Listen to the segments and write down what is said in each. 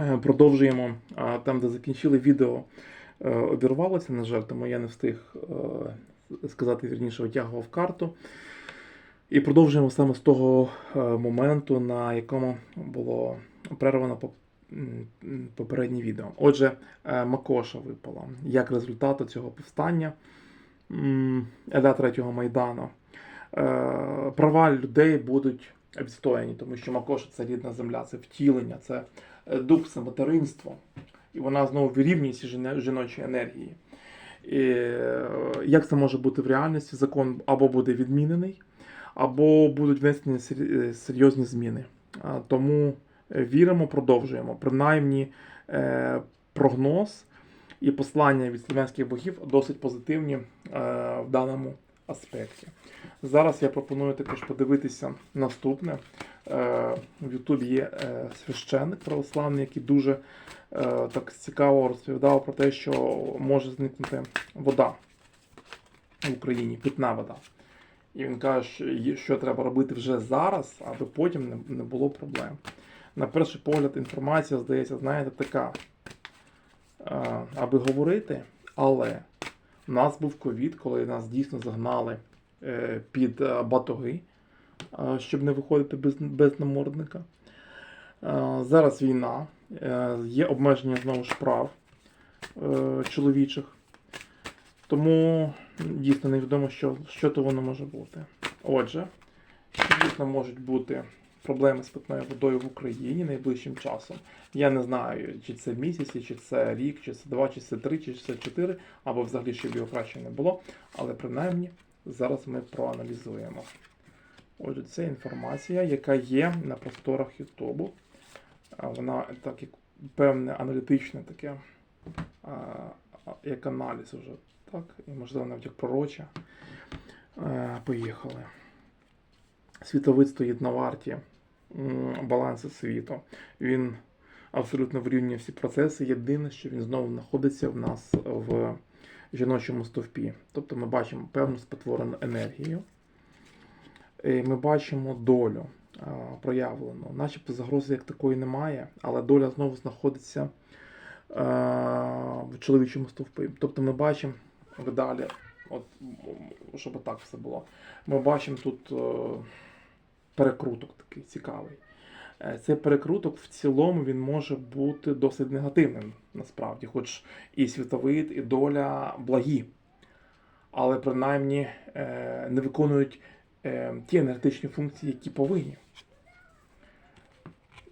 Е, Продовжуємо там, де закінчили відео. е, Обірвалося, на жаль, тому я не встиг е, сказати вірніше, витягував карту. І продовжуємо саме з того моменту, на якому було перервано попереднє відео. Отже, Макоша випала як результат цього повстання Еда Третього Майдану. Права людей будуть відстояні, тому що Макоша це рідна земля, це втілення, це дух, це материнство. І вона знову вирівнює ці жіне- енергії. І е, як це може бути в реальності? Закон або буде відмінений, або будуть внесені е, серйозні зміни. Тому е, віримо, продовжуємо. Принаймні, е, прогноз і послання від слов'янських богів досить позитивні е, в даному аспекті. Зараз я пропоную також подивитися наступне. Е, В Ютубі є е, священник православний, який дуже е, так цікаво розповідав про те, що може зникнути вода в Україні, питна вода. І він каже, що треба робити вже зараз, аби потім не, було проблем. На перший погляд, інформація здається, знаєте, така, аби говорити, але нас був ковід, коли нас дійсно загнали е, під е, батоги, е, щоб не виходити без, без намордника. Зараз війна, є обмеження знову ж прав чоловічих. Тому дійсно невідомо, що, що то воно може бути. Отже, дійсно можуть бути проблеми з питною водою в Україні найближчим часом. Я не знаю, чи це місяці, чи це рік, чи це два, чи це три, чи це чотири, або взагалі щоб його краще не було. Але принаймні зараз ми проаналізуємо. Отже, це інформація, яка є на просторах Ютубу. Вона так як певне аналітичне таке, як аналіз уже, так, і можливо навіть як пророча. Поїхали. Світовид стоїть на варті балансу світу. Він абсолютно вирівнює всі процеси. Єдине, що він знову знаходиться в нас в жіночому стовпі. Тобто ми бачимо певну спотворену енергію. І ми бачимо долю проявлену. Начебто загрози як такої немає, але доля знову знаходиться в чоловічому стовпі. Тобто ми бачимо видалі, от, щоб так все було. Ми бачимо тут е, перекруток такий цікавий. Е, Цей перекруток в цілому він може бути досить негативним, насправді, хоч і світовид, і доля благі. Але принаймні е, не виконують е, ті енергетичні функції, які повинні.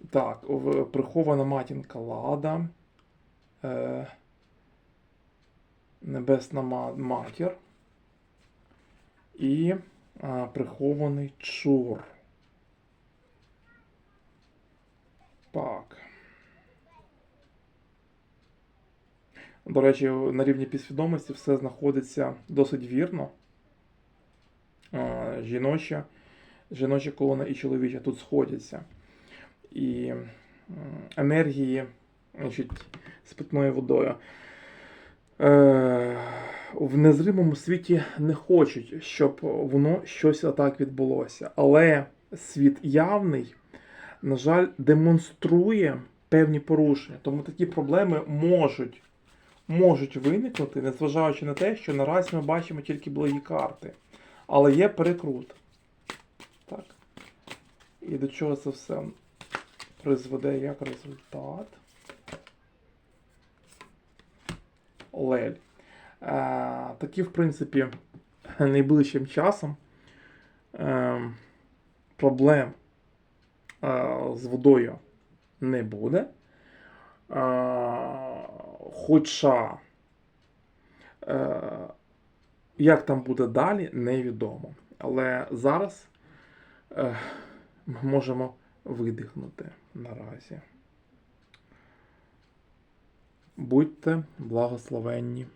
Так, прихована матінка Лада. Небесна матір. І прихований чур. Так. До речі, на рівні підсвідомості все знаходиться досить вірно. Жіноча, жіноча колона і чоловіча тут сходяться. І енергії значить, з питною водою. Е, в незримому світі не хочуть, щоб воно щось отак відбулося. Але світ явний, на жаль, демонструє певні порушення. Тому такі проблеми можуть, можуть виникнути, незважаючи на те, що наразі ми бачимо тільки благі карти. Але є перекрут. Так. І до чого це все призведе як результат? Лель. Е, такі, в принципі, найближчим часом е, проблем е, з водою не буде. Е, хоча, е, як там буде далі, невідомо. Але зараз е, ми можемо видихнути наразі. Будьте благословенні.